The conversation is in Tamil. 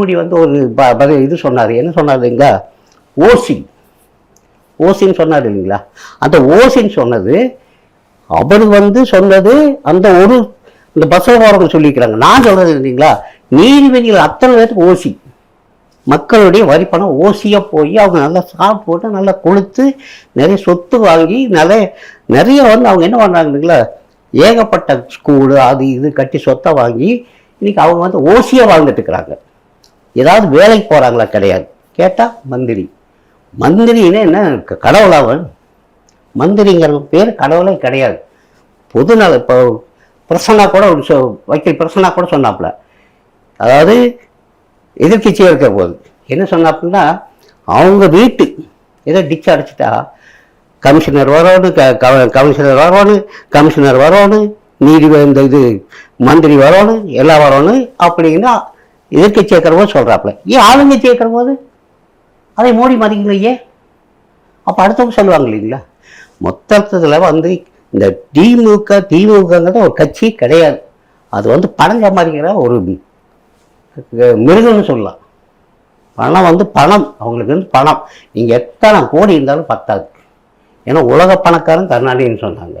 அன்புமணி வந்து ஒரு ப- பதில் இது சொன்னார். என்ன சொன்னார் இல்லைங்களா? ஓசி. ஓசின்னு சொன்னார் இல்லைங்களா? அந்த ஓசின்னு சொன்னது அவர் வந்து சொன்னது அந்த ஒரு இந்த பஸ்ஸில் போகிறவங்க சொல்லிக்கிறாங்க. நான் சொல்கிறது இல்லைங்களா? நீதிபதிகள் அத்தனை பேருக்கு ஓசி. மக்களுடைய வரி பணம் ஓசியாக போய் அவங்க நல்லா சாப்பிட்டு நல்லா கொளுத்து நிறைய சொத்து வாங்கி நிறைய நிறைய வந்து அவங்க என்ன பண்ணுறாங்கங்களா ஏகப்பட்ட ஸ்கூலு அது இது கட்டி சொத்தை வாங்கி இன்னைக்கு அவங்க வந்து ஓசியாக வாழ்ந்துட்டு இருக்கிறாங்க. ஏதாவது வேலைக்கு போகிறாங்களா கிடையாது. கேட்டால் மந்திரி. மந்திரின்னு என்ன? கடவுளாவன் மந்திரிங்கிற பேர் கடவுளே கிடையாது. பொதுநல இப்போ பிரசன்னா கூட ஒரு சொ வக்கீல் பிரசன்னா கூட சொன்னாப்புல. அதாவது எதிர்க்கட்சியாக இருக்க போது என்ன சொன்னாப்புன்னா அவங்க வீட்டு ஏதோ டிச் அடிச்சிட்டா கமிஷனர் வரணும் க கமிஷனர் வரணும் கமிஷனர் வரணும் நீதிபதி இந்த இது மந்திரி வரணும் எல்லாம் வரணும் அப்படின்னா எதிர்கட்சி இருக்கிற போது சொல்கிறாப்புல ஏன் ஆளுங்கட்சி இருக்கிற போது? அதை மோடி மதிக்கலையே. அப்போ அடுத்தவங்க சொல்லுவாங்க இல்லைங்களா? மொத்தத்தில் வந்து இந்த திமுக திமுகங்கிறது ஒரு கட்சி கிடையாது. அது வந்து பணம் சம்பாதிக்கிற ஒரு மிருகம்னு சொல்லலாம். பணம் வந்து பணம். அவங்களுக்கு வந்து பணம். நீங்கள் எத்தனை கோடி இருந்தாலும் பத்தாது. ஏன்னா உலக பணக்காரன் கருணாநிதினு சொன்னாங்க.